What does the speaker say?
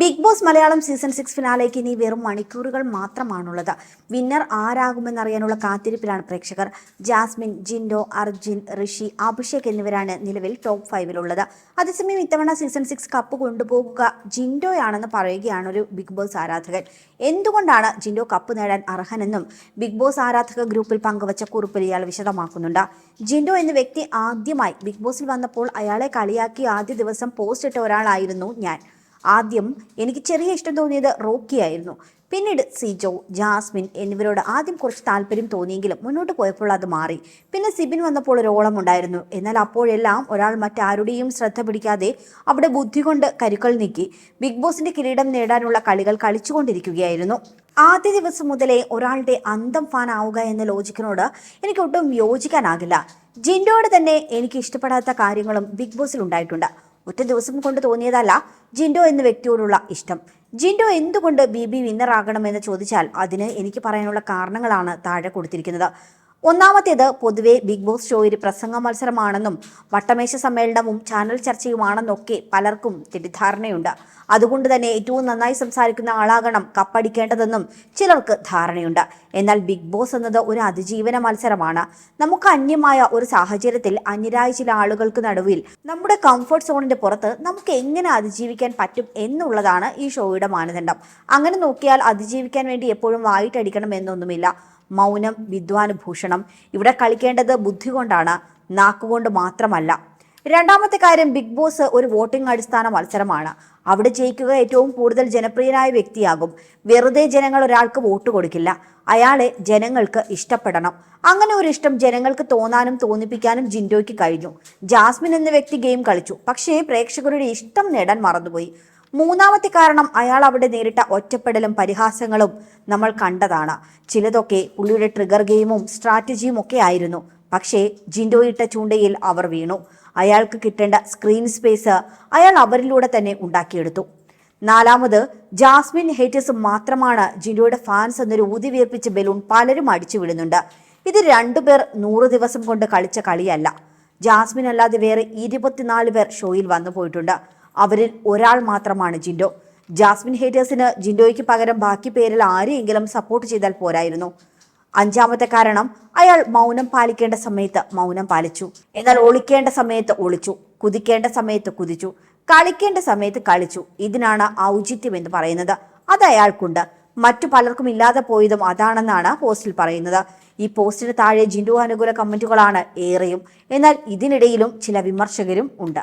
Bigg Boss Malayalam season six ഫിനാലേക്ക് ഇനി വെറും മണിക്കൂറുകൾ മാത്രമാണുള്ളത്. വിന്നർ ആരാകുമെന്നറിയാനുള്ള കാത്തിരിപ്പിലാണ് പ്രേക്ഷകർ. ജാസ്മിൻ ജിൻഡോ അർജുൻ ഋഷി അഭിഷേക് എന്നിവരാണ് നിലവിൽ ടോപ്പ് ഫൈവിലുള്ളത് അതേസമയം ഇത്തവണ സീസൺ സിക്സ് കപ്പ് കൊണ്ടുപോകുക ജിൻഡോയാണെന്ന് പറയുകയാണ് ഒരു ബിഗ് ബോസ് ആരാധകൻ. എന്തുകൊണ്ടാണ് ജിൻഡോ കപ്പ് നേടാൻ അർഹനെന്നും ബിഗ് ബോസ് ആരാധക ഗ്രൂപ്പിൽ പങ്കുവച്ച കുറിപ്പിൽ ഇയാൾ വിശദമാക്കുന്നുണ്ട്. ജിൻഡോ എന്ന വ്യക്തി ആദ്യമായി ബിഗ് ബോസിൽ വന്നപ്പോൾ അയാളെ കളിയാക്കി ആദ്യ ദിവസം പോസ്റ്റ് ഇട്ട ഒരാളായിരുന്നു ഞാൻ. ആദ്യം എനിക്ക് ചെറിയ ഇഷ്ടം തോന്നിയത് റോക്കി ആയിരുന്നു. പിന്നീട് സിജോ ജാസ്മിൻ എന്നിവരോട് ആദ്യം കുറച്ച് താല്പര്യം തോന്നിയെങ്കിലും മുന്നോട്ട് പോയപ്പോൾ അത് മാറി. പിന്നെ സിബിൻ വന്നപ്പോൾ ഒരു ഓളം ഉണ്ടായിരുന്നു. എന്നാൽ അപ്പോഴെല്ലാം ഒരാൾ മറ്റാരുടെയും ശ്രദ്ധ പിടിക്കാതെ അവിടെ ബുദ്ധി കൊണ്ട് കരുക്കൾ നീക്കി. ബിഗ് ബോസിന്റെ കിരീടം നേടാനുള്ള കളികൾ കളിച്ചുകൊണ്ടിരിക്കുകയായിരുന്നു. ആദ്യ ദിവസം മുതലേ ഒരാളുടെ അന്തം ഫാൻ ആവുക എന്ന ലോജിക്കിനോട് എനിക്ക് ഒട്ടും യോജിക്കാനാകില്ല. ജിൻഡോയുടെ തന്നെ എനിക്ക് ഇഷ്ടപ്പെടാത്ത കാര്യങ്ങളും ബിഗ് ബോസിൽ ഉണ്ടായിട്ടുണ്ട്. ഒറ്റ ദിവസം കൊണ്ട് തോന്നിയതല്ല ജിൻഡോ എന്ന വ്യക്തിയോടുള്ള ഇഷ്ടം. ജിൻഡോ എന്തുകൊണ്ട് ബി ബി വിന്നറാകണമെന്ന് ചോദിച്ചാൽ അതിന് എനിക്ക് പറയാനുള്ള കാരണങ്ങളാണ് താഴെ കൊടുത്തിരിക്കുന്നത്. ഒന്നാമത്തേത് പൊതുവെ ബിഗ് ബോസ് ഷോ ഒരു പ്രസംഗ മത്സരമാണെന്നും വട്ടമേശ സമ്മേളനവും ചാനൽ ചർച്ചയുമാണെന്നൊക്കെ പലർക്കും തെറ്റിദ്ധാരണയുണ്ട്. അതുകൊണ്ട് തന്നെ ഏറ്റവും നന്നായി സംസാരിക്കുന്ന ആളാകണം കപ്പടിക്കേണ്ടതെന്നും ചിലർക്ക് ധാരണയുണ്ട്. എന്നാൽ ബിഗ് ബോസ് എന്നത് ഒരു അതിജീവന മത്സരമാണ്. നമുക്ക് അന്യമായ ഒരു സാഹചര്യത്തിൽ അന്യരായ ചില ആളുകൾക്ക് നടുവിൽ നമ്മുടെ കംഫർട്ട് സോണിന്റെ പുറത്ത് നമുക്ക് എങ്ങനെ അതിജീവിക്കാൻ പറ്റും എന്നുള്ളതാണ് ഈ ഷോയുടെ മാനദണ്ഡം. അങ്ങനെ നോക്കിയാൽ അതിജീവിക്കാൻ വേണ്ടി എപ്പോഴും വായിട്ടടിക്കണം എന്നൊന്നുമില്ല. മൗനം വിദ്വാനുഭൂഷണം ഇവിടെ കളിക്കേണ്ടത് ബുദ്ധി കൊണ്ടാണ് നാക്കുകൊണ്ട് മാത്രമല്ല. രണ്ടാമത്തെ കാര്യം ബിഗ് ബോസ് ഒരു വോട്ടിംഗ് അടിസ്ഥാന മത്സരമാണ്. അവിടെ ജയിക്കുക ഏറ്റവും കൂടുതൽ ജനപ്രിയനായ വ്യക്തിയാകും. വെറുതെ ജനങ്ങൾ ഒരാൾക്ക് വോട്ട് കൊടുക്കില്ല. അയാളെ ജനങ്ങൾക്ക് ഇഷ്ടപ്പെടണം. അങ്ങനെ ഒരു ഇഷ്ടം ജനങ്ങൾക്ക് തോന്നാനും തോന്നിപ്പിക്കാനും ജിൻഡോയ്ക്ക് കഴിഞ്ഞു. ജാസ്മിൻ എന്ന വ്യക്തി ഗെയിം കളിച്ചു. പക്ഷേ പ്രേക്ഷകരുടെ ഇഷ്ടം നേടാൻ മറന്നുപോയി. മൂന്നാമത്തെ കാരണം അയാൾ അവിടെ നേരിട്ട ഒറ്റപ്പെടലും പരിഹാസങ്ങളും നമ്മൾ കണ്ടതാണ്. ചിലതൊക്കെ പുള്ളിയുടെ ട്രിഗർ ഗെയിമും സ്ട്രാറ്റജിയും ഒക്കെ ആയിരുന്നു. പക്ഷേ ജിൻഡോയിട്ട ചൂണ്ടയിൽ അവർ വീണു. അയാൾക്ക് കിട്ടേണ്ട സ്ക്രീൻ സ്പേസ് അയാൾ അവരിലൂടെ തന്നെ ഉണ്ടാക്കിയെടുത്തു. നാലാമത് ജാസ്മിൻ ഹേറ്റേഴ്സ് മാത്രമാണ് ജിൻഡോയുടെ ഫാൻസ് എന്നൊരു ഊതി വീർപ്പിച്ച ബലൂൺ പലരും അടിച്ചു വിടുന്നുണ്ട് ഇത് രണ്ടുപേർ നൂറ് ദിവസം കൊണ്ട് കളിച്ച കളിയല്ല. ജാസ്മിൻ അല്ലാതെ വേറെ ഇരുപത്തിനാല് പേർ ഷോയിൽ വന്നു പോയിട്ടുണ്ട്. അവരിൽ ഒരാൾ മാത്രമാണ് ജിൻഡോ. ജാസ്മിൻ ഹേറ്റേഴ്സിന് ജിൻഡോയ്ക്ക് പകരം ബാക്കി പേരിൽ ആരെയെങ്കിലും സപ്പോർട്ട് ചെയ്താൽ പോരായിരുന്നു. അഞ്ചാമത്തെ കാരണം അയാൾ മൗനം പാലിക്കേണ്ട സമയത്ത് മൗനം പാലിച്ചു. എന്നാൽ ഒളിക്കേണ്ട സമയത്ത് ഒളിച്ചു കുതിക്കേണ്ട സമയത്ത് കുതിച്ചു കളിക്കേണ്ട സമയത്ത് കളിച്ചു. ഇതിനാണ് ഔചിത്യം എന്ന് പറയുന്നത്. അത് അയാൾക്കുണ്ട്. മറ്റു പലർക്കും ഇല്ലാതെ പോയതും അതാണെന്നാണ് പോസ്റ്റിൽ പറയുന്നത്. ഈ പോസ്റ്റിന് താഴെ ജിൻഡു അനുകൂല കമന്റുകളാണ് ഏറെയും. എന്നാൽ ഇതിനിടയിലും ചില വിമർശകരും ഉണ്ട്.